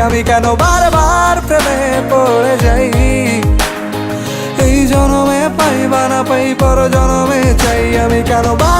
আমি কেন বারবার প্রেমে পড়ে যাই? এই জনমে পাইবা না পাই পর জনমে চাই। আমি কেন বারবার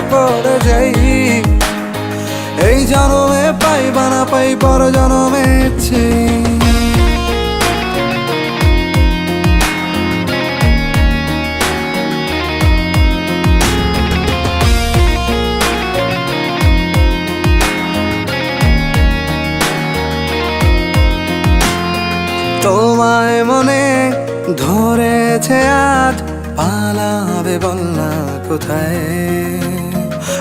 এই জনমে পাই বা না পাই পর জনমে তোমায় মনে ধরেছে আজ, পালাবে বলনা কোথায়?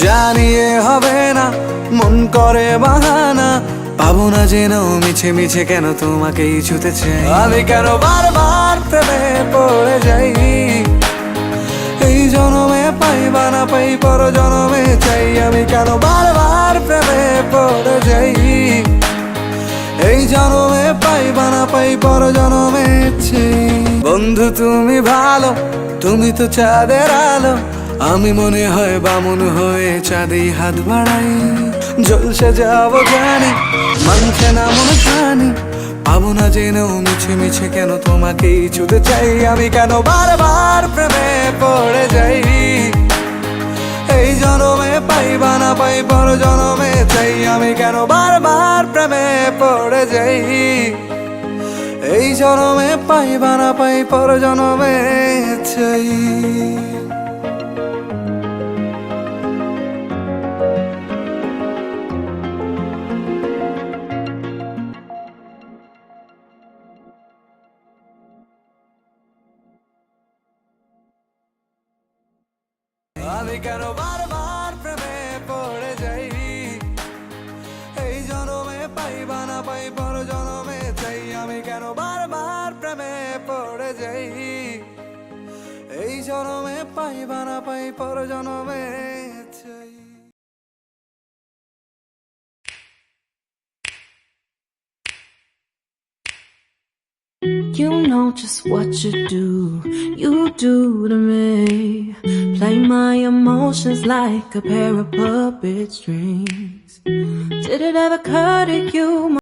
জানিয়ে হবে না, মন করে বাহানা। পাবো না যেন মিছে মিছে কেন তোমাকেই ছুতে চাই আমি কেন বারবার প্রেমে পড়ে যাই? এই জনমে পাই বা না পাই পর জনমে চাই। আমি কেন বারবার প্রেমে পড়ে যাই? এই জনমে পাই বা না পাই পর জনমে চাই। বন্ধু, তুমি ভালো, তুমি তো চাঁদের আলো। আমি মনে হয় বামুন হয়ে চাঁদে হাত বাড়াই। জলসে যাব জানি, মানছে না মন খানি। পাবো না জেনেও মিছে মিছে কেন তোমাকেই ছুতে চাই? আমি কেন বারবার প্রেমে পড়ে যাই? এই জনমে পাই বা না পাই, পর জনমে চাই। আমি কেন বারবার প্রেমে পড়ে যাই? এই জনমে পাই বা না পাই, পর জনমে চাই। আমি কেন বারবার প্রেমে পড়ে যাই? এই জনমে পাইবা না পাই, পর জনমে চাই। আমি কেন বারবার প্রেমে পড়ে যাই? এই জনমে পাইবা না পাই, পর জনমে You know just what you do, you do to me. Play my emotions like a pair of puppet strings. Did it ever occur to you?